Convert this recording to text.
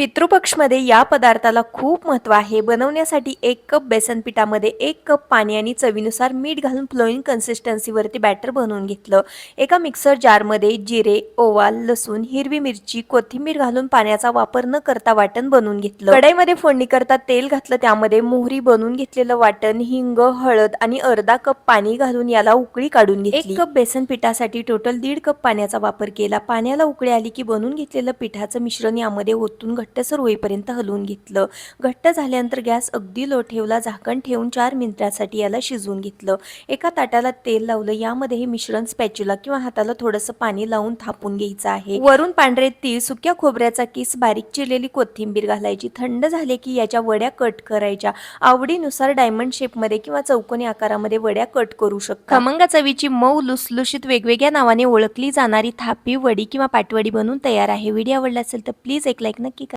पितृपक्षमध्ये या पदार्थाला खूप महत्त्व आहे. बनवण्यासाठी एक कप बेसन पिठामध्ये एक कप पाणी आणि चवीनुसार मीठ घालून फ्लोईंग कन्सिस्टन्सीवरती बॅटर बनवून घेतलं. एका मिक्सर जारमध्ये जिरे ओवा लसूण हिरवी मिरची कोथिंबीर घालून पाण्याचा वापर न करता वाटण बनवून घेतलं. कढईमध्ये फोडणी करता तेल घातलं. त्यामध्ये मोहरी बनवून घेतलेलं वाटण हिंग हळद आणि अर्धा कप पाणी घालून याला उकळी काढून घेतली. एक कप बेसन पिठासाठी टोटल दीड कप पाण्याचा वापर केला. पाण्याला उकळी आली की बनवून घेतलेलं पिठाचं मिश्रण यामध्ये ओतून घट्टसर होईपर्यंत हलवून घेतलं. घट्ट झाल्यानंतर गॅस अगदी लो ठेवला झाकण ठेवून चार मिनिटासाठी याला शिजवून घेतलं. एका ताटाला तेल लावलं. यामध्ये हे मिश्रण स्पॅच्युला किंवा हाताला थोडंसं पाणी लावून थापून घ्यायचं आहे. वरून पांढरे तीळ सुक्या खोबऱ्याचा किस बारीक चिरलेली कोथिंबीर घालायची. थंड झाले की याच्या वड्या कट करायच्या. आवडीनुसार डायमंड शेपमध्ये किंवा चौकोनी आकारामध्ये वड्या कट करू शकता. खमंगा चवीची मऊ लुसलुशीत वेगवेगळ्या नावाने ओळखली जाणारी थापी वडी किंवा पाटवडी बनवून तयार आहे. व्हिडिओ आवडला असेल तर प्लीज एक लाईक नक्की करा.